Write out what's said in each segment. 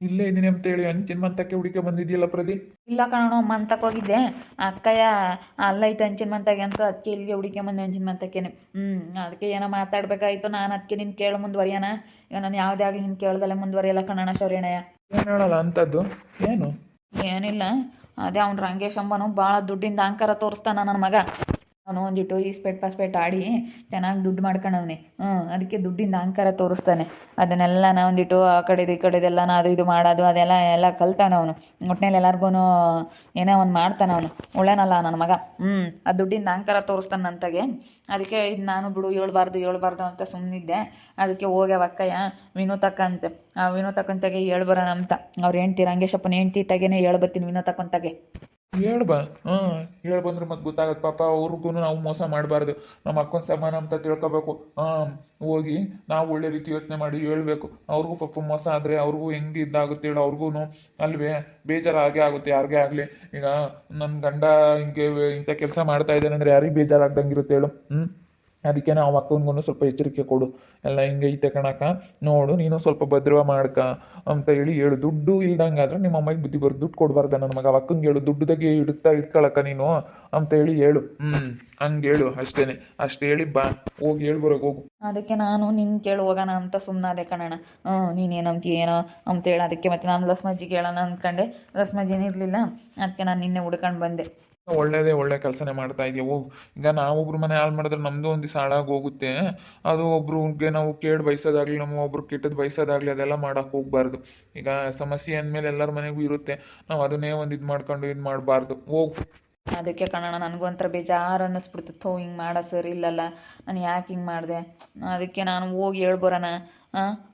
ಇಲ್ಲೇ ಇದೀನಿ ಅಂತ ಹೇಳಿ ಅಂಚಿನ ಮಂತಕ್ಕೆ ಹುಡುಕಿ ಬಂದಿದ್ಯಲ್ಲ ಪ್ರದೀಪ್? ಇಲ್ಲ ಕಣೋ ಮಂತಕ್ಕೆ ಹೋಗಿದ್ದೆ. ಅಕ್ಕಯ್ಯ ಅಲ್ಲೈತೆ ಅಂಚಿನ ಮಂತಾಗೆ ಅಂತ ಅದಕ್ಕೆ ಇಲ್ಲಿಗೆ ಹುಡುಕಿ ಬಂದೆ ಅಂಚಿನ ಮಂತಕ್ಕೇನೆ. ಹ್ಞೂ ಅದಕ್ಕೆ ಏನೋ ಮಾತಾಡ್ಬೇಕಾಯ್ತು ನಾನು ಅದಕ್ಕೆ ನಿನ್ನ ಕೇಳು ಮುಂದುವರಿಯೋಣ. ಈಗ ನಾನು ಯಾವುದೇ ಆಗಲಿ ನಿನ್ನ ಕೇಳ್ದಲ್ಲೇ ಮುಂದುವರಿಯಲ್ಲ ಕಣಣ ಶೌರ್ಯಣಯ್ಯ ಏನು ಹೇಳಲ್ಲ ಅಂತದ್ದು ಏನು? ಏನಿಲ್ಲ ಅದೇ ಅವ್ನು ರಂಗೇಶ್ ಅಂಬನು ಭಾಳ ದುಡ್ಡಿಂದ ಅಂಕಾರ ತೋರಿಸ್ತಾನ ನನ್ನ ಮಗ. ಅವನು ಒಂದಿಟ್ಟು ಈ ಸ್ಪೆಟ್ ಪಾಸ್ಪೆಟ್ ಆಡಿ ಚೆನ್ನಾಗಿ ದುಡ್ಡು ಮಾಡ್ಕೊಂಡವ್ನೆ ಹ್ಞೂ ಅದಕ್ಕೆ ದುಡ್ಡಿಂದ ಅಹಂಕಾರ ತೋರಿಸ್ತಾನೆ. ಅದನ್ನೆಲ್ಲ ನಾ ಒಂದಿಟ್ಟು ಆ ಕಡೆದು ಈ ಕಡೆದೆಲ್ಲ ನಾ ಅದು ಇದು ಮಾಡೋದು, ಅದೆಲ್ಲ, ಎಲ್ಲ ಕಲ್ತಾನೆ ಅವನು. ಒಟ್ಟಿನಲ್ಲಿ ಎಲ್ಲರಿಗೂ ಏನೋ ಒಂದು ಮಾಡ್ತಾನೆ ಅವನು. ಒಳ್ಳೆನಲ್ಲ ನನ್ನ ಮಗ. ಹ್ಞೂ ಆ ದುಡ್ಡಿಂದ ಅಹಂಕಾರ ತೋರಿಸ್ತಾನೆ ನಂತಾಗೆ. ಅದಕ್ಕೆ ಇದು ನಾನು ಬಿಡು, ಹೇಳ್ಬಾರ್ದು ಹೇಳ್ಬಾರ್ದು ಅಂತ ಸುಮ್ಮನಿದ್ದೆ ಅದಕ್ಕೆ ಹೋಗ್ಯಾವ ಅಕ್ಕಯ್ಯ, ವಿನೋತಕ್ಕಂತೆ. ಆ ವಿನೋತಕ್ಕಂತಾಗೆ ಹೇಳ್ಬರೋಣ ಅಂತ ಅವ್ರು ಹೆಂಡ್ತಿ ರಂಗೇಶಪ್ಪನ ಹೆಂಡ್ತಿ ತಗೇನೆ ಹೇಳ್ಬತ್ತೀನಿ ವಿನೋತಕ್ಕಂತಾಗೆ. ಹೇಳ್ ಹಾ ಹಾಂ ಹೇಳ್ ಬಂದ್ರೆ ಮತ್ತೆ ಗೊತ್ತಾಗತ್ತೆ ಪಾಪ ಅವ್ರಿಗೂ ನಾವು ಮೋಸ ಮಾಡಬಾರ್ದು. ನಮ್ಮ ಅಕ್ಕನ ಸಮಾನ ಅಂತ ತಿಳ್ಕೊಬೇಕು. ಹಾಂ, ಹೋಗಿ ನಾವು ಒಳ್ಳೆ ರೀತಿ ಯೋಚನೆ ಮಾಡಿ ಹೇಳ್ಬೇಕು. ಅವ್ರಿಗೂ ಪಾಪ ಮೋಸ ಆದ್ರೆ ಅವ್ರಿಗೂ ಹೆಂಗೆ ಇದಾಗುತ್ತೆ ಹೇಳು ಅವ್ರಿಗೂ ಅಲ್ವೇ ಬೇಜಾರು ಆಗೇ ಆಗುತ್ತೆ, ಯಾರಿಗೇ ಆಗಲಿ. ಈಗ ನನ್ನ ಗಂಡ ಹಿಂಗೆ ಇಂಥ ಕೆಲಸ ಮಾಡ್ತಾ ಇದ್ದಾನೆ ಅಂದ್ರೆ ಯಾರಿಗೆ ಬೇಜಾರಾಗ್ದಂಗೆ ಇರುತ್ತೆ ಹೇಳು. ಹ್ಞೂ ಅದಕ್ಕೆ ನಾವು ಅಕ್ಕನಿಗೂ ಸ್ವಲ್ಪ ಎಚ್ಚರಿಕೆ ಕೊಡು. ಎಲ್ಲ ಹಿಂಗೆ ಕಣಕ ನೋಡು, ನೀನು ಸ್ವಲ್ಪ ಭದ್ರವ ಮಾಡ್ಕ ಅಂತ ಹೇಳಿ ಹೇಳು. ದುಡ್ಡು ಇಲ್ದಂಗಾದ್ರೆ ನಿಮ್ಮ ಅಮ್ಮಗೆ ಬುದ್ಧಿ ಬರೋದು ದುಡ್ಡು ಕೊಡಬಾರ್ದ ನನ್ನ ಮಗ. ಅಕ್ಕಂಗೆ ಹೇಳು, ದುಡ್ಡುದಾಗೆ ಇಡ್ತಾ ಇಟ್ಕೊಳಕ ನೀನು ಅಂತ ಹೇಳಿ ಹೇಳು. ಹ್ಞೂ ಹಂಗೆ ಹೇಳು ಅಷ್ಟೇನೆ. ಅಷ್ಟು ಹೇಳಿ ಬಾ. ಹೋಗಿ ಹೇಳ್ಬರೋಕೆ ಹೋಗು. ಅದಕ್ಕೆ ನಾನು ನಿನ್ನ ಕೇಳಿ ಹೋಗೋಣ ಅಂತ ಸುಮ್ಮನಾದೆ ಕಣಣ್ಣ. ಹ್ಞೂ ನೀನೇನಂತೀಯ ಏನೋ ಅಂತೇಳಿ ಅದಕ್ಕೆ ಮತ್ತೆ ನಾನು ಲಸ್ಮಜ್ಜಿ ಕೇಳೋಣ ಅಂದ್ಕೊಂಡೆ. ಲಸ್ಮಜ್ಜಿನ ಇರಲಿಲ್ಲ. ಅದಕ್ಕೆ ನಾನು ನಿನ್ನೆ ಹುಡ್ಕೊಂಡು ಬಂದೆ. ಒಳ್ಳೇದೇ ಒಳ್ಳೆ ಕೆಲಸನೇ ಮಾಡ್ತಾ ಇದೆಯೋ ಈಗ ನಾವೊಬ್ರು ಮನೆ ಹಾಳು ಮಾಡಿದ್ರೆ ನಮ್ದು ಒಂದು ದಿವಸ ಹಾಳಾಗಿ ಹೋಗುತ್ತೆ. ಅದು ಒಬ್ರಿಗೆ ನಾವು ಕೇಳಿ ಬಯಸೋದಾಗ್ಲಿ, ನಮ್ಮ ಒಬ್ರು ಕೆಟ್ಟದ್ದು ಬಯಸೋದಾಗ್ಲಿ ಅದೆಲ್ಲ ಮಾಡೋಕೆ ಹೋಗ್ಬಾರ್ದು. ಈಗ ಸಮಸ್ಯೆ ಅಂದಮೇಲೆ ಎಲ್ಲರ ಮನೆಗೂ ಇರುತ್ತೆ. ನಾವು ಅದನ್ನೇ ಒಂದು ಇದು ಮಾಡ್ಕೊಂಡು ಇದು ಮಾಡಬಾರ್ದು. ಹೋಗು. ಅದಕ್ಕೆ ಕಣಣ್ಣ, ನನಗೂ ಒಂಥರ ಬೇಜಾರು ಅನ್ನಿಸ್ಬಿಡ್ತು. ಥೋ, ಹಿಂಗೆ ಮಾಡೋ ಸರಿ, ಇಲ್ಲಲ್ಲ. ನಾನು ಯಾಕೆ ಹಿಂಗೆ ಮಾಡಿದೆ? ಅದಕ್ಕೆ ನಾನು ಹೋಗಿ ಹೇಳ್ಬರೋಣ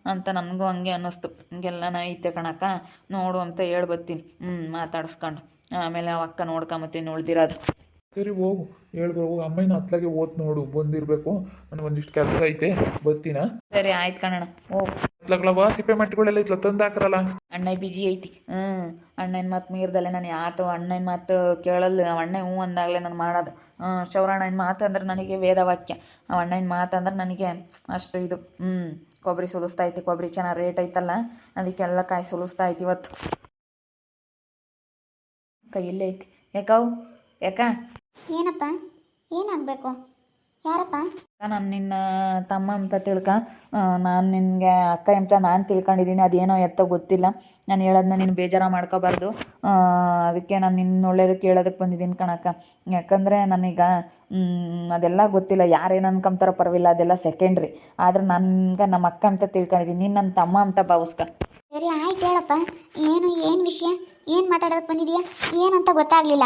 ಅಂತ ನನಗೂ ಹಂಗೆ ಅನ್ನಿಸ್ತು. ಹಿಂಗೆಲ್ಲ ನಾ ಐತೆ ಕಣಕ್ಕ. ನೋಡು ಅಂತ ಹೇಳ್ಬತ್ತೀನಿ. ಹ್ಞೂ ಮಾತಾಡಿಸ್ಕೊಂಡು. ಆಮೇಲೆ ಅವ ಅಕ್ಕ ನೋಡ್ಕೊಂಬತ್ತೀನಿ ಉಳ್ದಿರೋದು ಸರಿ ಹೋಗು ಹೇಳ್ಬೋ ಹೋಗು. ಅಮ್ಮನ ಹತ್ಲಾಗೆ ಓದ್ ನೋಡು ಬಂದಿರಬೇಕು. ನನಗೆ ಒಂದಿಷ್ಟು ಕೆಲಸ ಐತೆ ಬರ್ತೀನ? ಸರಿ ಆಯ್ತು ಕಣಣ್ಣ ಹೋಗು. ಹತ್ಲಾಗ್ಲವ ಸಿಪ್ಪೆ ಮಟ್ಟಿಗಳೆಲ್ಲ ಇತ್ಲ ತಂದು ಹಾಕ್ರಲ್ಲ ಅಣ್ಣ ಬಿಜಿ ಐತಿ. ಹ್ಞೂ ಅಣ್ಣನ ಮಾತು ಮೀರ್ದಲ್ಲೇ ನಾನು ಯಾತು ಅಣ್ಣನ ಮಾತು ಕೇಳಲ್ಲ ಅವ ಅಣ್ಣ ಹ್ಞೂ ಅಂದಾಗಲೇ ನಾನು ಮಾಡೋದು. ಶೌರಣ್ಣನ ಮಾತು ಅಂದ್ರೆ ನನಗೆ ವೇದವಾಕ್ಯ ಅವ ಅಣ್ಣನ ಮಾತು ಅಂದ್ರೆ ನನಗೆ ಅಷ್ಟು ಇದು ಹ್ಞೂ ಕೊಬ್ಬರಿ ಸುಲಿಸ್ತಾ ಐತಿ ಕೊಬ್ಬರಿ ಚೆನ್ನಾಗಿ ರೇಟ್ ಐತಲ್ಲ ಅದಕ್ಕೆಲ್ಲ ಕಾಯಿ ಸುಲಿಸ್ತಾ ಐತಿ ಇವತ್ತು. ಕೈಯಲ್ಲೇ ಐತಿ. ಯಾಕವು ಯಾಕ? ಏನಪ್ಪ? ಏನಾಗಬೇಕು? ಯಾರಪ್ಪ? ನಾನು ನಿನ್ನ ತಮ್ಮ ಅಂತ ತಿಳ್ಕ ನಾನು ನಿನಗೆ ಅಕ್ಕ ಅಂತ ನಾನು ತಿಳ್ಕೊಂಡಿದ್ದೀನಿ. ಅದೇನೋ ಎತ್ತೋ ಗೊತ್ತಿಲ್ಲ. ನಾನು ಹೇಳೋದನ್ನ ನೀನು ಬೇಜಾರ ಮಾಡ್ಕೋಬಾರ್ದು. ಅದಕ್ಕೆ ನಾನು ನಿನ್ನ ಒಳ್ಳೇದಕ್ಕೆ ಹೇಳೋದಕ್ಕೆ ಬಂದಿದ್ದೀನಿ ಕಣಕ್ಕ. ಯಾಕಂದರೆ ನನಗ ಅದೆಲ್ಲ ಗೊತ್ತಿಲ್ಲ. ಯಾರೇನು ಅನ್ಕೊಂತಾರೋ ಪರವಾಗಿಲ್ಲ. ಅದೆಲ್ಲ ಸೆಕೆಂಡ್ರಿ ಆದ್ರೆ ನನ್ಗೆ ನಮ್ಮ ಅಕ್ಕ ಅಂತ ತಿಳ್ಕೊಂಡಿದ್ದೀನಿ. ನೀನು ನನ್ನ ತಮ್ಮ ಅಂತ ಭಾವಿಸ್ಕ. ಸರಿ ಆಯ್ತು ಹೇಳಪ್ಪ. ಏನು ಏನು ವಿಷಯ? ಏನು ಮಾತಾಡೋಕೆ ಬಂದಿದ್ಯಾ? ಏನಂತ ಗೊತ್ತಾಗ್ಲಿಲ್ಲ.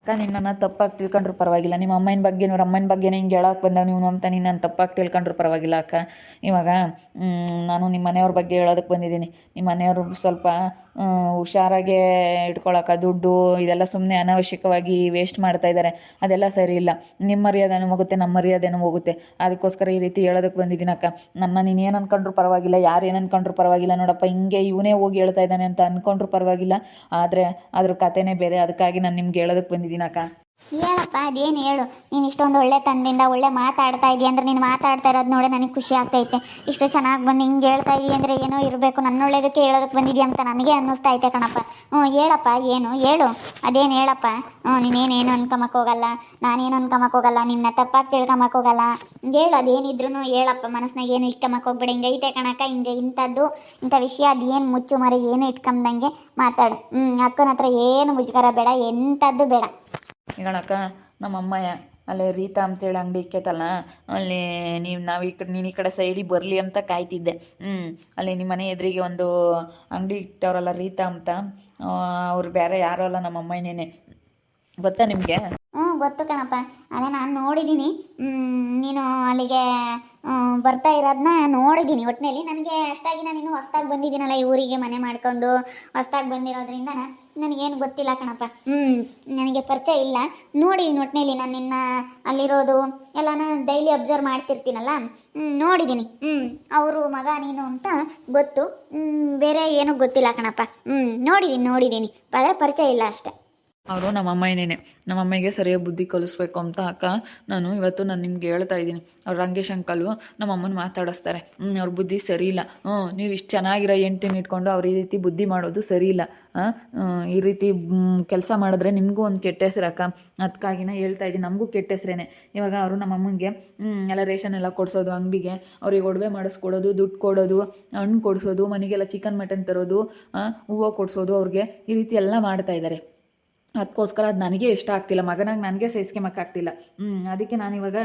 ಅಕ್ಕ, ನಿನ್ನನ್ನು ತಪ್ಪಾಗಿ ತಿಳ್ಕೊಂಡ್ರು ಪರವಾಗಿಲ್ಲ. ನಿಮ್ಮ ಅಮ್ಮನ ಬಗ್ಗೆ ಅವ್ರ ಅಮ್ಮನ ಬಗ್ಗೆನೇ ಹಿಂಗೆ ಹೇಳಕ್ಕೆ ಬಂದ ನೀವು ಅಂತ ನಿನ್ನ ತಪ್ಪಾಗಿ ತಿಳ್ಕೊಂಡ್ರು ಪರವಾಗಿಲ್ಲ ಅಕ್ಕ. ಇವಾಗ ನಾನು ನಿಮ್ಮ ಮನೆಯವ್ರ ಬಗ್ಗೆ ಹೇಳೋದಕ್ಕೆ ಬಂದಿದ್ದೀನಿ. ನಿಮ್ಮ ಮನೆಯವರು ಸ್ವಲ್ಪ ಹುಷಾರಾಗೆ ಇಟ್ಕೊಳಕ್ಕೆ ದುಡ್ಡು ಇದೆಲ್ಲ ಸುಮ್ಮನೆ ಅನಾವಶ್ಯಕವಾಗಿ ವೇಸ್ಟ್ ಮಾಡ್ತಾ ಇದ್ದಾರೆ ಅದೆಲ್ಲ ಸರಿ ಇಲ್ಲ. ನಿಮ್ಮ ಮರ್ಯಾದೆನೂ ಹೋಗುತ್ತೆ ನಮ್ಮ ಮರ್ಯಾದೆನೂ ಹೋಗುತ್ತೆ. ಅದಕ್ಕೋಸ್ಕರ ಈ ರೀತಿ ಹೇಳೋದಕ್ಕೆ ಬಂದಿದ್ದೀನಿ ಅಕ್ಕ. ನನ್ನ ನೀನು ಏನು ಅನ್ಕೊಂಡ್ರು ಪರವಾಗಿಲ್ಲ, ಯಾರು ಏನು ಅನ್ಕೊಂಡ್ರು ಪರವಾಗಿಲ್ಲ ನೋಡಪ್ಪ. ಹಿಂಗೆ ಇವನೇ ಹೋಗಿ ಹೇಳ್ತಾ ಇದ್ದಾನೆ ಅಂತ ಅನ್ಕೊಂಡ್ರು ಪರವಾಗಿಲ್ಲ. ಆದರೆ ಅದ್ರ ಕಥೆನೇ ಬೇರೆ. ಅದಕ್ಕಾಗಿ ನಾನು ನಿಮ್ಗೆ ಹೇಳೋದಕ್ಕೆ ಬಂದಿದ್ದೀನಿ ಹೇಳಪ್ಪ ಅದೇನು ಹೇಳು? ನೀನು ಇಷ್ಟೊಂದು ಒಳ್ಳೆ ತಂದಿಂದ, ಒಳ್ಳೆ ಮಾತಾಡ್ತಾ ಇದೀಯ ಅಂದ್ರೆ ನೀನು ಮಾತಾಡ್ತಾ ಇರೋದು ನೋಡಿ ನನಗೆ ಖುಷಿ ಆಗ್ತೈತೆ ಇಷ್ಟು ಚೆನ್ನಾಗಿ ಬಂದು ಹಿಂಗೆ ಹೇಳ್ತಾ ಇದೀಯ ಅಂದರೆ ಏನೋ ಇರಬೇಕು. ನನ್ನ ಒಳ್ಳೇದಕ್ಕೆ ಹೇಳೋದಕ್ಕೆ ಬಂದಿದ್ಯಾ ಅಂತ ನನಗೆ ಅನ್ನಿಸ್ತಾ ಐತೆ ಕಣಪ್ಪ. ಹ್ಞೂ, ಹೇಳಪ್ಪ, ಏನು? ಹೇಳು. ಅದೇನು ಹೇಳಪ್ಪ? ಹ್ಞೂ, ನೀನೇನೇನು ಅನ್ಕೊಂಬಕ್ ಹೋಗಲ್ಲ? ನಾನೇನು ಅನ್ಕಮಕ್ಕೆ ಹೋಗಲ್ಲ? ನಿನ್ನ ತಪ್ಪಾಗಿ ತಿಳ್ಕೊಂಬಕ್ ಹೋಗಲ್ಲ? ಹೇಳು ಅದೇನಿದ್ರು ಹೇಳಪ್ಪ. ಮನಸ್ನಾಗ ಏನು ಇಟ್ಕೊಂಬಕ್ ಹೋಗ್ಬೇಡ. ಹಿಂಗೆ ಐತೆ ಕಣಕ್ಕ, ಹಿಂಗೆ ಇಂಥದ್ದು, ಇಂಥ ವಿಷಯ ಅದೇನು ಮುಚ್ಚು ಮರಿ, ಏನು ಇಟ್ಕೊಂಬಂಗೆ ಮಾತಾಡು. ಹ್ಞೂ, ಅಕ್ಕನ ಹತ್ರ ಏನು ಮುಜುಗರ ಬೇಡ, ಎಂಥದ್ದು ಬೇಡ. ನಮ್ಮ ಅಮ್ಮ ಅಲ್ಲೇ ರೀತಾ ಅಂತೇಳಿ ಅಂಗಡಿ ಇಕ್ಕೈತಲ್ಲ ಅಲ್ಲಿ ನೀವು ನಾವು ಈ ಕಡೆ, ನೀನು ಈ ಕಡೆ ಸೈಡಿಗೆ ಬರಲಿ ಅಂತ ಕಾಯ್ತಿದ್ದೆ. ಹ್ಞೂ ಅಲ್ಲಿ ನಿಮ್ಮ ಮನೆ ಎದುರಿಗೆ ಒಂದು ಅಂಗಡಿ ಇಟ್ಟವ್ರಲ್ಲ ರೀತಾ ಅಂತ ಅವ್ರು ಬೇರೆ ಯಾರೂ ಅಲ್ಲ ನಮ್ಮ ಅಮ್ಮನೇನೆ ಗೊತ್ತಾ ನಿಮಗೆ? ಗೊತ್ತು ಕಣಪ್ಪ. ಅದೇ ನಾನು ನೋಡಿದ್ದೀನಿ ನೀನು ಅಲ್ಲಿಗೆ ಬರ್ತಾ ಇರೋದನ್ನ ನೋಡಿದ್ದೀನಿ ಒಟ್ಟಿನಲ್ಲಿ ನನಗೆ ಅಷ್ಟಾಗಿ ನಾನು ಇನ್ನೂ ಹೊಸ್ದಾಗಿ ಬಂದಿದ್ದೀನಲ್ಲ ಈ ಊರಿಗೆ ಮನೆ ಮಾಡಿಕೊಂಡು. ಹೊಸ್ದಾಗಿ ಬಂದಿರೋದ್ರಿಂದ ನನಗೇನು ಗೊತ್ತಿಲ್ಲ ಕಣಪ್ಪ. ಹ್ಞೂ ನನಗೆ ಪರಿಚಯ ಇಲ್ಲ. ನೋಡಿ ಒಟ್ಟಿನಲ್ಲಿ ನಾನು ನಿನ್ನ ಅಲ್ಲಿರೋದು. ಎಲ್ಲನ ಡೈಲಿ ಅಬ್ಸರ್ವ್ ಮಾಡ್ತಿರ್ತೀನಲ್ಲ. ಹ್ಞೂ ನೋಡಿದ್ದೀನಿ ಹ್ಞೂ ಅವರು ಮಗ ನೀನು ಅಂತ ಗೊತ್ತು. ಬೇರೆ ಏನೂ ಗೊತ್ತಿಲ್ಲ ಕಣಪ್ಪ. ಹ್ಞೂ ನೋಡಿದ್ದೀನಿ ನೋಡಿದ್ದೀನಿ ಆದರೆ ಪರಿಚಯ ಇಲ್ಲ ಅಷ್ಟೆ. ಅವರು ನಮ್ಮ ಅಮ್ಮನೇನೆ ನಮ್ಮ ಅಮ್ಮಗೆ ಸರಿಯಾಗಿ ಬುದ್ಧಿ ಕಲಿಸ್ಬೇಕು ಅಂತ ಅಕ್ಕ ನಾನು ಇವತ್ತು ನಾನು ನಿಮ್ಗೆ ಹೇಳ್ತಾ ಇದ್ದೀನಿ. ಅವ್ರು ರಂಗೇಶ್ ಅಂಕಲು ನಮ್ಮ ಅಮ್ಮನ ಮಾತಾಡಿಸ್ತಾರೆ. ಅವ್ರ ಬುದ್ಧಿ ಸರಿ ಇಲ್ಲ ಹ್ಞೂ ನೀವು ಇಷ್ಟು ಚೆನ್ನಾಗಿರೋ ಹೆಂಡ್ತಿನ ಇಟ್ಕೊಂಡು ಅವ್ರು ಈ ರೀತಿ ಬುದ್ಧಿ ಮಾಡೋದು ಸರಿ ಇಲ್ಲ ಈ ರೀತಿ ಕೆಲಸ ಮಾಡಿದ್ರೆ ನಿಮಗೂ ಒಂದು ಕೆಟ್ಟ ಹೆಸ್ರು ಅಕ್ಕ. ಅದಕ್ಕಾಗಿನ ಹೇಳ್ತಾ ಇದ್ದೀನಿ. ನಮಗೂ ಕೆಟ್ಟ ಹೆಸರೇನೆ. ಇವಾಗ ಅವರು ನಮ್ಮ ಅಮ್ಮನಿಗೆ ಎಲ್ಲ ರೇಷನ್ ಎಲ್ಲ ಕೊಡಿಸೋದು, ಅಂಗಡಿಗೆ ಅವ್ರಿಗೆ ಒಡವೆ ಮಾಡಿಸ್ಕೊಡೋದು, ದುಡ್ಡು ಕೊಡೋದು, ಹಣ್ಣು ಕೊಡಿಸೋದು, ಮನೆಗೆಲ್ಲ ಚಿಕನ್, ಮಟನ್ ತರೋದು ಹೂವು ಕೊಡಿಸೋದು, ಅವ್ರಿಗೆ ಈ ರೀತಿ ಎಲ್ಲ ಮಾಡ್ತಾ ಇದ್ದಾರೆ. ಅದಕ್ಕೋಸ್ಕರ ಅದು ನನಗೆ ಇಷ್ಟ ಆಗ್ತಿಲ್ಲ, ಮಗನಾಗಿ ನನಗೆ ಸಹಿಸ್ಕೊಂಬಕ್ಕಾಗ್ತಿಲ್ಲ ಅದಕ್ಕೆ ನಾನು ಇವಾಗ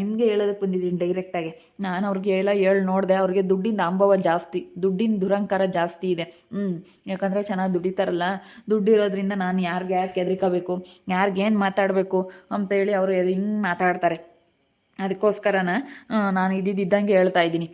ನಿಮಗೆ ಹೇಳೋದಕ್ಕೆ ಬಂದಿದ್ದೀನಿ ಡೈರೆಕ್ಟಾಗಿ ನಾನು ಅವ್ರಿಗೆ ಹೇಳ ಹೇಳಿ ನೋಡಿದೆ, ಅವ್ರಿಗೆ ದುಡ್ಡಿನ ಅಂಬವ ಜಾಸ್ತಿ, ದುಡ್ಡಿನ ದುರಂಕಾರ ಜಾಸ್ತಿ ಇದೆ. ಹ್ಞೂ ಯಾಕಂದರೆ ಚೆನ್ನಾಗಿ ದುಡಿತಾರಲ್ಲ, ದುಡ್ಡಿರೋದ್ರಿಂದ ನಾನು ಯಾರಿಗೆ ಯಾಕೆ ಹೆದರ್ಕೋಬೇಕು ಯಾರಿಗೇನು ಮಾತಾಡಬೇಕು ಅಂತ ಹೇಳಿ ಅವರು ಹಿಂಗೆ ಮಾತಾಡ್ತಾರೆ. ಅದಕ್ಕೋಸ್ಕರನ ನಾನು ಇದ್ದಿದ್ದಂಗೆ ಹೇಳ್ತಾ ಇದ್ದೀನಿ.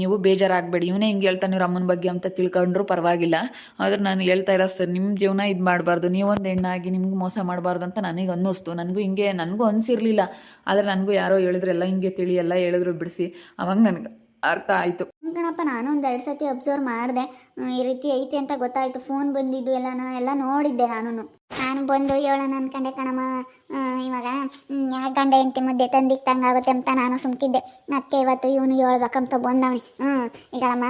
ನೀವು ಬೇಜಾರಾಗಬೇಡಿ. ಇವನೇ ಹಿಂಗೆ ಹೇಳ್ತಾನೆ, ಇವ್ರ ಅಮ್ಮನ ಬಗ್ಗೆ ಅಂತ ತಿಳ್ಕೊಂಡ್ರು ಪರವಾಗಿಲ್ಲ. ಆದ್ರೆ ನಾನು ಹೇಳ್ತಾ ಇರೋ ಸರ್ ನಿಮ್ಮ ಜೀವನ ಇದು ಮಾಡಬಾರ್ದು. ನೀವೊಂದು ಹೆಣ್ಣಾಗಿ ನಿಮ್ಗೆ ಮೋಸ ಮಾಡಬಾರ್ದು ಅಂತ ನನಗೆ ಅನ್ನಿಸ್ತು. ನನಗೂ ಹಿಂಗೆ, ನನಗೂ ಅನಿಸಿರ್ಲಿಲ್ಲ. ಆದರೆ ನನಗೂ ಯಾರೋ ಹೇಳಿದ್ರೆಲ್ಲ ಹಿಂಗೆ ತಿಳಿ, ಎಲ್ಲ ಹೇಳಿದ್ರು, ಬಿಡಿಸಿ. ಅವಾಗ ನನಗೆ ಅರ್ಥ ಆಯಿತು. ಕಣಪ್ಪ, ನಾನು ಒಂದು ಎರಡು ಸತಿ ಅಬ್ಸರ್ವ್ ಮಾಡಿದೆ. ಈ ರೀತಿ ಐತೆ ಅಂತ ಗೊತ್ತಾಯ್ತು. ಫೋನ್ ಬಂದಿದ್ದು ಎಲ್ಲನ, ಎಲ್ಲ ನೋಡಿದ್ದೆ ನಾನು ನಾನು ಬಂದು ಹೇಳೋಣ ಕಂಡೆ ಕಣಮ್ಮ. ಇವಾಗ ಯಾಕೆ ಗಂಡ ಹೆಂಡತಿ ಮುದ್ದೆ ತಂದಿಕ್ ತಂಗಾಗುತ್ತೆ ಅಂತ ನಾನು ಸುಮ್ಕಿದ್ದೆ. ಅದಕ್ಕೆ ಇವತ್ತು ಇವನು ಹೇಳ್ಬೇಕಂತ ಬಂದವನಿ. ಹ್ಞೂ ಈಗಳಮ್ಮ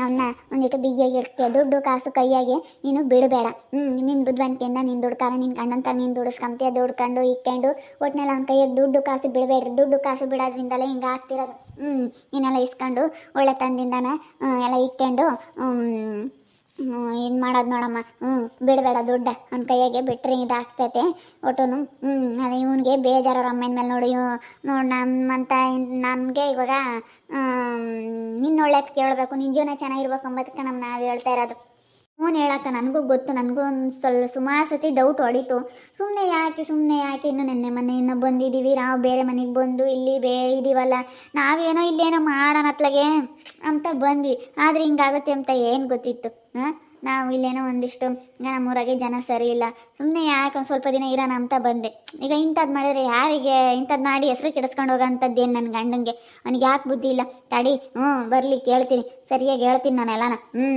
ಅವನ್ನ ಒಂದಿಟ್ಟು ಬಿಗಿಯಾಗಿ ಇಡ್ತೀಯ ದುಡ್ಡು ಕಾಸು ಕೈಯಾಗೆ ನೀನು ಬಿಡಬೇಡ. ಹ್ಞೂ ನಿನ್ನ ಬುದ್ಧಿವಂತಿಯಿಂದ ನೀನು ದುಡ್ಕಾಲ ನಿನ್ನ ಗಂಡಂತ ನೀನು ದುಡಿಸ್ಕೊಂತೀಯ. ದುಡ್ಕೊಂಡು ಇಟ್ಕೊಂಡು ಒಟ್ನೆಲ್ಲ ಅವ್ನ ಕೈಯಾಗ ದುಡ್ಡು ಕಾಸು ಬಿಡಬೇಡ್ರಿ. ದುಡ್ಡು ಕಾಸು ಬಿಡೋದ್ರಿಂದಲೇ ಹಿಂಗೆ ಆಗ್ತಿರೋದು. ಹ್ಞೂ ನೀನೆಲ್ಲ ಇಸ್ಕೊಂಡು ಒಳ್ಳೆ ತಂದಿಂದನ ಎಲ್ಲ ಇಕ್ಕೊಂಡು ಇದು ಮಾಡೋದು ನೋಡಮ್ಮ? ಹ್ಞೂ ಬಿಡಬೇಡ ದುಡ್ಡ. ಅವ್ನ ಕೈಯಾಗೆ ಬಿಟ್ಟರೆ ಇದಾಗ್ತೈತೆ. ಒಟ್ಟುನು ಹ್ಞೂ ಅದೇ ಇವನಿಗೆ ಬೇಜಾರವ್ರ ಅಮ್ಮನ ಮೇಲೆ ನೋಡಿ ನೋಡಿ ನಮ್ಮಂತ ನನಗೆ ಇವಾಗ ನಿನ್ನ ಒಳ್ಳೇದು ಕೇಳಬೇಕು ನಿನ್ನ ಜೀವನ ಚೆನ್ನಾಗಿರ್ಬೇಕು ಅಂಬದಕ್ಕೆ ನಮ್ಮ ನಾವು ಹೇಳ್ತಾ ಇರೋದು. ಹ್ಞೂ ಹೇಳಕ್ಕ, ನನಗೂ ಗೊತ್ತು, ನನಗೂ ಒಂದು ಸ್ವಲ್ಪ ಸುಮಾರು ಸತಿ ಡೌಟ್ ಹೊಡಿತು. ಸುಮ್ಮನೆ ಯಾಕೆ ಸುಮ್ಮನೆ ಯಾಕೆ ಇನ್ನು ನೆನ್ನೆ ಮನೆಯಿಂದ ಬಂದಿದ್ದೀವಿ ನಾವು ಬೇರೆ ಮನೆಗೆ ಬಂದು ಇಲ್ಲಿ ಬೇ ಇದ್ದೀವಲ್ಲ ನಾವೇನೋ ಇಲ್ಲೇನೋ ಮಾಡೋಣ ಅತ್ಲಾಗೆ ಅಂತ ಬಂದ್ವಿ. ಆದರೆ ಹಿಂಗಾಗುತ್ತೆ ಅಂತ ಏನು ಗೊತ್ತಿತ್ತು, ಹಾಂ? ನಾವು ಇಲ್ಲೇನೋ ಒಂದಿಷ್ಟು ನಮ್ಮೂರಾಗೆ ಜನ ಸರಿ ಇಲ್ಲ. ಸುಮ್ಮನೆ ಯಾಕೆ ಒಂದು ಸ್ವಲ್ಪ ದಿನ ಇರೋಣ ಅಂತ ಬಂದೆ. ಈಗ ಇಂಥದ್ದು ಮಾಡಿದ್ರೆ ಯಾರಿಗೆ ಇಂಥದ್ದು ಮಾಡಿ ಹೆಸರು ಕೆಡಿಸ್ಕೊಂಡು ಹೋಗೋಂಥದ್ದು ಏನು ನನ್ನ ಗಂಡಂಗೆ ಅವ್ನಿಗೆ ಯಾಕೆ ಬುದ್ಧಿ ಇಲ್ಲ? ತಡಿ, ಹ್ಞೂ, ಬರಲಿ, ಕೇಳ್ತೀನಿ. ಸರಿಯಾಗಿ ಹೇಳ್ತೀನಿ ನಾನು ನಾನೆಲ್ಲನ. ಹ್ಞೂ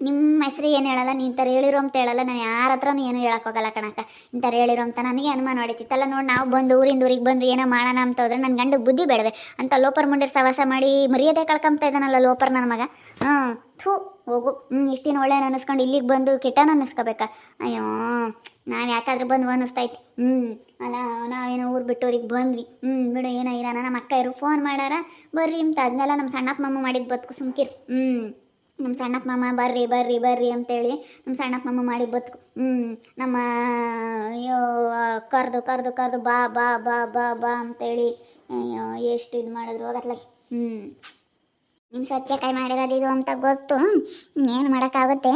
ನಿಮ್ಮ ಹೆಸರು ಏನು ಹೇಳಲ್ಲ ನೀ ಇಂಥವ್ರು ಹೇಳಿರೋ ಅಂತ ಹೇಳಲ್ಲ, ನಾನು ಯಾರ ಹತ್ರನೂ ಏನು ಹೇಳೋಕ್ಕೋಗಲ್ಲ ಕಣಕ್ಕ. ಇಂಥವ್ರು ಹೇಳಿರೋ ಅಂತ ನನಗೆ ಅನುಮಾನ ಹೊಡಿತಿತ್ತಲ್ಲ, ನೋಡಿ ನಾವು ಬಂದು ಊರಿಂದ ಊರಿಗೆ ಬಂದು ಏನೋ ಮಾಡೋಣ ಅಂತ ಹೋದ್ರೆ ನನ್ನ ಗಂಡ ಬುದ್ಧಿ ಬೇಡವೆ. ಅಂತ ಲೋಪರ್ ಮುಂಡೆ ಸವಾಸ ಮಾಡಿ ಮರ್ಯಾದೆ ಕಳ್ಕೊಂತ ಇದ್ದಾನಲ್ಲ ಲೋಪರ್ ನನ್ನ ಮಗ. ಹಾಂ, ಥೂ, ಹೋಗು. ಹ್ಞೂ ಇಷ್ಟು ದಿನ ಒಳ್ಳೆ ಅನ್ನಿಸ್ಕೊಂಡು ಇಲ್ಲಿಗೆ ಬಂದು ಕೆಟ್ಟನ ಅನ್ನಿಸ್ಕೋಬೇಕಾ. ಅಯ್ಯೋ, ನಾವು ಯಾಕಾದ್ರೂ ಬಂದು ಅನ್ನಿಸ್ತೈತಿ ಹ್ಞೂ ಅಲ್ಲ, ನಾವೇನೋ ಊರು ಬಿಟ್ಟು ಊರಿಗೆ ಬಂದ್ವಿ. ಹ್ಞೂ ಬಿಡು, ಏನೋ ಇರೋಣ ನಮ್ಮ ಅಕ್ಕ ಇರು ಫೋನ್ ಮಾಡಾರ. ಬರ್ರಿ ಅಂತ ಅದನ್ನೆಲ್ಲ ನಮ್ಮ ಸಣ್ಣಪ್ಪ ಮಮ್ಮ ಮಾಡಿದ್ದು ಬದುಕು ಸುಮ್ಕಿರು. ಹ್ಞೂ ನಮ್ಮ ಸಣ್ಣಪ್ಪ ಮಾಮ ಬರ್ರಿ ಬರ್ರಿ ಬರ್ರಿ ಅಂತೇಳಿ ನಮ್ಮ ಸಣ್ಣಪ್ಪ ಮಾಮ ಮಾಡಿ ಬದುಕು ಹ್ಞೂ ನಮ್ಮ, ಅಯ್ಯೋ, ಕರೆದು ಕರೆದು ಕರೆದು ಬಾ ಬಾ ಬಾ ಬಾ ಬಾ ಅಂತೇಳಿ ಎಷ್ಟು ಇದು ಮಾಡಿದ್ರು ಹೋಗತ್ಲಾಗ ಹ್ಞೂ ನಿಮ್ಮ ಸತ್ಯಕಾಯಿ ಮಾಡಿರೋದು ಇದು ಅಂತ ಗೊತ್ತು? ಏನು ಮಾಡೋಕ್ಕಾಗುತ್ತೆ?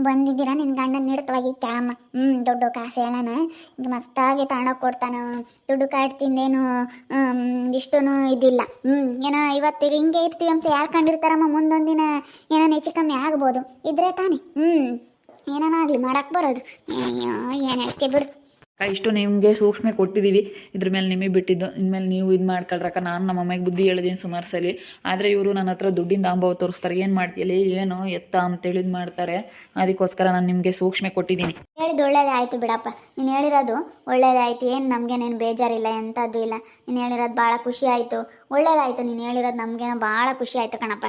ಬಂದಿದ್ದೀರಾ ನಿನ್ನ ಗಂಡನ ನಿಡ್ತವಾಗಿ ಕ್ಯಾಮ್ ಹ್ಞೂ ದುಡ್ಡು ಕಾಸು ಎಲ್ಲನ ಈಗ ಮಸ್ತಾಗಿ ತಗೊಂಡೋಗಿ ಕೊಡ್ತಾನೆ. ದುಡ್ಡು ಕಾಟ್ ತಿಂದೇನು ಇಷ್ಟೂ ಇದಿಲ್ಲ. ಹ್ಞೂ ಏನೋ ಇವತ್ತು ಹಿಂಗೆ ಇರ್ತೀವಿ ಅಂತ ಯಾರು ಕಂಡಿರ್ತಾರಮ್ಮ? ಮುಂದೊಂದು ದಿನ ಏನೋ ಹೆಚ್ಚು ಕಮ್ಮಿ ಆಗ್ಬೋದು. ಇದ್ರೆ ತಾನೇ. ಹ್ಞೂ ಆಗಲಿ ಮಾಡಕ್ಕೆ ಬರೋದು. ಅಯ್ಯೋ, ಏನು ಬಿಡು. ಇಷ್ಟು ನಿಮಗೆ ಸೂಕ್ಷ್ಮ ಕೊಟ್ಟಿದ್ದೀವಿ ಇದ್ರ ಮೇಲೆ ನಿಮಗೆ ಬಿಟ್ಟಿದ್ದು, ಇನ್ಮೇಲೆ ನೀವು ಇದು ಮಾಡ್ಕೊಳ್ರಕ್ಕ. ನಾನು ನಮ್ಮ ಅಮ್ಮಗೆ ಬುದ್ಧಿ ಹೇಳಿದ್ದೀನಿ ಸುಮಾರು ಸಲ. ಆದರೆ ಇವರು ನನ್ನ ಹತ್ರ ದುಡ್ಡಿಂದ ಅಂಬವ ತೋರಿಸ್ತಾರೆ. ಏನು ಮಾಡ್ತೀಯಲ್ಲಿ ಏನು ಎತ್ತ ಅಂತೇಳಿ ಇದು ಮಾಡ್ತಾರೆ. ಅದಕ್ಕೋಸ್ಕರ ನಾನು ನಿಮಗೆ ಸೂಕ್ಷ್ಮ ಕೊಟ್ಟಿದ್ದೀನಿ ಹೇಳಿದ್ದು ಒಳ್ಳೇದಾಯ್ತು ಬಿಡಪ್ಪ. ನೀನು ಹೇಳಿರೋದು ಒಳ್ಳೇದಾಯ್ತು. ಏನು ನಮಗೇನೇನು ಬೇಜಾರಿಲ್ಲ ಎಂಥದ್ದು ಇಲ್ಲ. ನೀನು ಹೇಳಿರೋದು ಭಾಳ ಖುಷಿ ಆಯಿತು. ಒಳ್ಳೇದಾಯ್ತು. ನೀನು ಹೇಳಿರೋದು ನಮಗೇನೋ ಭಾಳ ಖುಷಿ ಆಯಿತು ಕಣಪ್ಪ.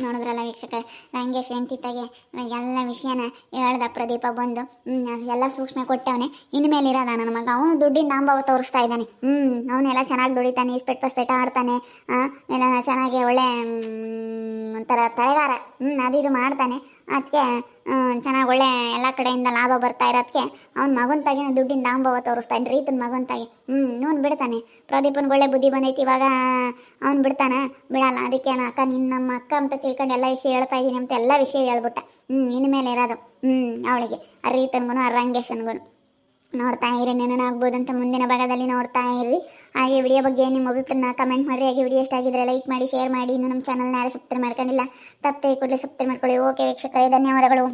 ನೋಡಿದ್ರಲ್ಲ ವೀಕ್ಷಕ ರಂಗೇಶ್ ನನಗೆ ಎಲ್ಲ ವಿಷಯನ ಹೇಳ್ದ ಪ್ರದೀಪ ಬಂದು ಎಲ್ಲ ಸೂಕ್ಷ್ಮ ಕೊಟ್ಟವನೆ, ಇನ್ಮೇಲೆ ಇರೋದ ನನ್ನ ಮಗ? ಅವನು ದುಡ್ಡಿನ ನಾಂಬವ ತೋರಿಸ್ತಾ ಇದ್ದಾನೆ. ಹ್ಞೂ ಅವನೆಲ್ಲ ಚೆನ್ನಾಗಿ ದುಡಿತಾನೆ ಇಸ್ಪೆಟ್ ಪಸ್ಪೆಟ್ ಆಡ್ತಾನೆ ಎಲ್ಲ ಚೆನ್ನಾಗಿ ಒಳ್ಳೆ ಒಂಥರ ತಲೆಗಾರ. ಅದು ಇದು ಮಾಡ್ತಾನೆ. ಅದಕ್ಕೆ ಚೆನ್ನಾಗಿ ಒಳ್ಳೆ ಎಲ್ಲ ಕಡೆಯಿಂದ ಲಾಭ ಬರ್ತಾ ಇರೋದಕ್ಕೆ ಅವ್ನ ಮಗನ ತಾಗಿನ ದುಡ್ಡಿನ ದಾಂಬವ ತೋರಿಸ್ತಾನೆ ರೀತನ ಮಗನ ತಾಗಿ ಹ್ಞೂ ಇವನು ಬಿಡ್ತಾನೆ. ಪ್ರದೀಪನ್ ಒಳ್ಳೆ ಬುದ್ಧಿ ಬಂದೈತಿ, ಇವಾಗ ಅವ್ನು ಬಿಡ್ತಾನ. ಬಿಡಲ್ಲ, ಅದಕ್ಕೆ ಅಕ್ಕ ನಿನ್ನ ನಮ್ಮ ಅಕ್ಕ ಅಂತ ತಿಳ್ಕೊಂಡು ಎಲ್ಲ ವಿಷಯ ಹೇಳ್ತಾ ಇದ್ದೀನಿ ಅಂತ ಎಲ್ಲ ವಿಷಯ ಹೇಳ್ಬಿಟ್ಟ. ಹ್ಞೂ ಇನ್ಮೇಲೆ ಇರೋದು. ಹ್ಞೂ ಅವಳಿಗೆ. ಆ ರೀತನ್ಗೂ ಆ ರಂಗೇಶನ್ಗೂ ನೋಡ್ತಾ ಇರಿ ಅಂತ ಮುಂದಿನ ಭಾಗದಲ್ಲಿ ನೋಡ್ತಾ ಇರಿ. ಹಾಗೆ ವಿಡಿಯೋ ಬಗ್ಗೆ ನಿಮ್ಮ ಅಭಿಪ್ರಾಯನ ಕಮೆಂಟ್ ಮಾಡಿರಿ. ಹಾಗೆ ವಿಡಿಯೋ ಇಷ್ಟ ಆಗಿದ್ರೆ ಲೈಕ್ ಮಾಡಿ ಶೇರ್ ಮಾಡಿ. ಇನ್ನು ನಮ್ಮ ಚಾನಲ್ನ ಯಾರು ಸಬ್ಸ್ಕ್ರೈಬ್ ಮಾಡ್ಕೊಂಡಿಲ್ಲ, ತಪ್ಪದೆ ಕೂಡಲೇ ಸಬ್ಸ್ಕ್ರೈಬ್ ಮಾಡ್ಕೊಳ್ಳಿ. ಓಕೆ ವೀಕ್ಷಕರೇ, ಧನ್ಯವಾದಗಳು.